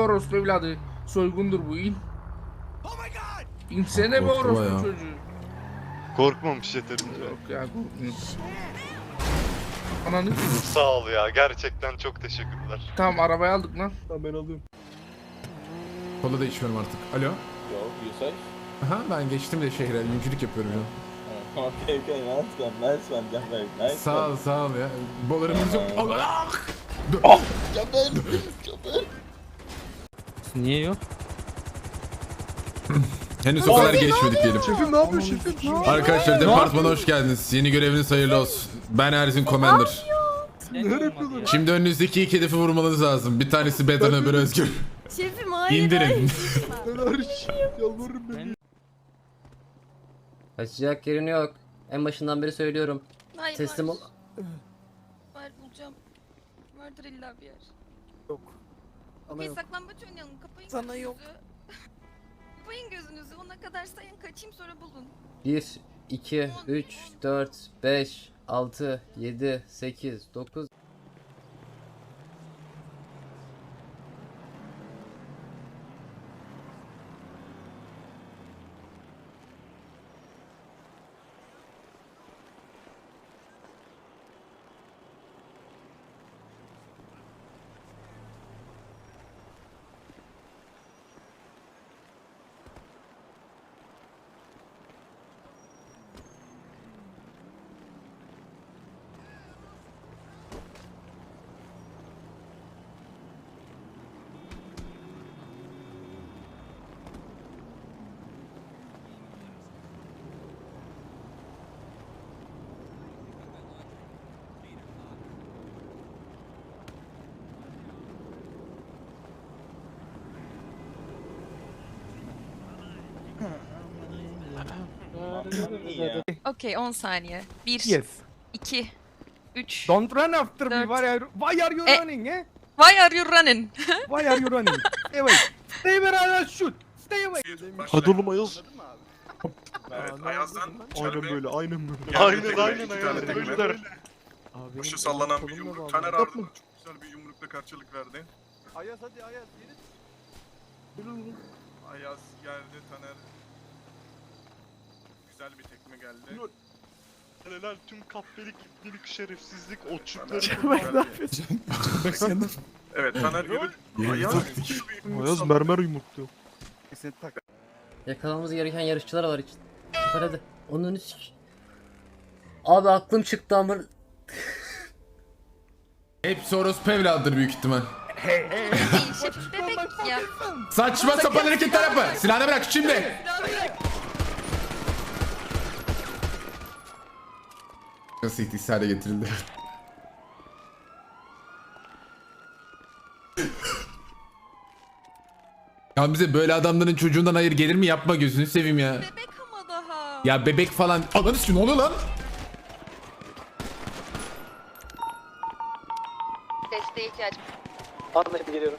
Orospu evladı. Soygundur bu in. İnsene be Korktu orospu bayağı. çocuğu. Korkmamış yeterince. Yok ya korkmuyor. Ananı Sağ ol ya gerçekten çok teşekkürler. Tamam arabayı aldık lan. Tamam ben alıyorum. Kola da içmiyorum artık. Alo. Yo, Yusuf. Aha ben geçtim de şehre. Yüncülük yapıyorum ya. Okay, okay, nice one, nice one, Cafer, nice Sağ ol sağ ol ya. Bolarımız yok. Allah! Cafer, Cafer. Niye yok? Henüz o kadar gelişmedik diyelim. Şefim ne yapıyor şefim? Arkadaşlar departmana hoş geldiniz. Yeni göreviniz hayırlı olsun. Ben Erzin Commander. Neler? Şimdi önünüzdeki iki hedefi vurmanız lazım. Bir tanesi Bedan öbürü Özgür. Şefim hayır İndirin. Neler Yalvarırım beni. Kaçacak yerin yok. En başından beri söylüyorum. Hayır, Teslim ol. Var bulacağım. Vardır illa bir yer. Yok. Okey saklambaç oynayalım. Kapayın Sana gözünüzü. yok. Kapayın gözünüzü. Ona kadar sayın kaçayım sonra bulun. 1, 2, 3, 4, 5, 6, 7, 8, 9. Okey 10 saniye. 1, Yes. 2, 3. Don't run after me. Dört. Why are, why are you Eh. running, eh? Why are you running? Why are you running? Stay away. Stay where I shoot. Stay away. Hadi oğlum Ayaz. Evet, Ayaz'dan Aynen böyle, aynen böyle. Aynen aynen aynen. Böyle der. Başı sallanan bir yumruk. Taner ardından çok güzel bir yumrukla karşılık verdi. Ayaz hadi Ayaz yeri. Ayaz geldi, Taner. Güzel bir tekme geldi. Helal tüm kahpelik, ibnelik, şerefsizlik, otçukları. Taner geldi. Evet, Taner yürüdü. Ayaz, Ayaz mermer yumruktu. Yakalamamız gereken yarışçılar var için. Hadi hadi. Onun önü sik. Abi aklım çıktı ama. Hepsi orospu evladıdır büyük ihtimal. Bebek ya. Saçma sapan hareketler yapma. Silahını bırak şimdi. Nasıl hale getirildi? ya bize böyle adamların çocuğundan hayır gelir mi yapma gözünü seveyim ya. Bebek ama daha. Ya bebek falan. Ananı ne oluyor lan? Desteğe ihtiyacım. Anlayıp geliyorum.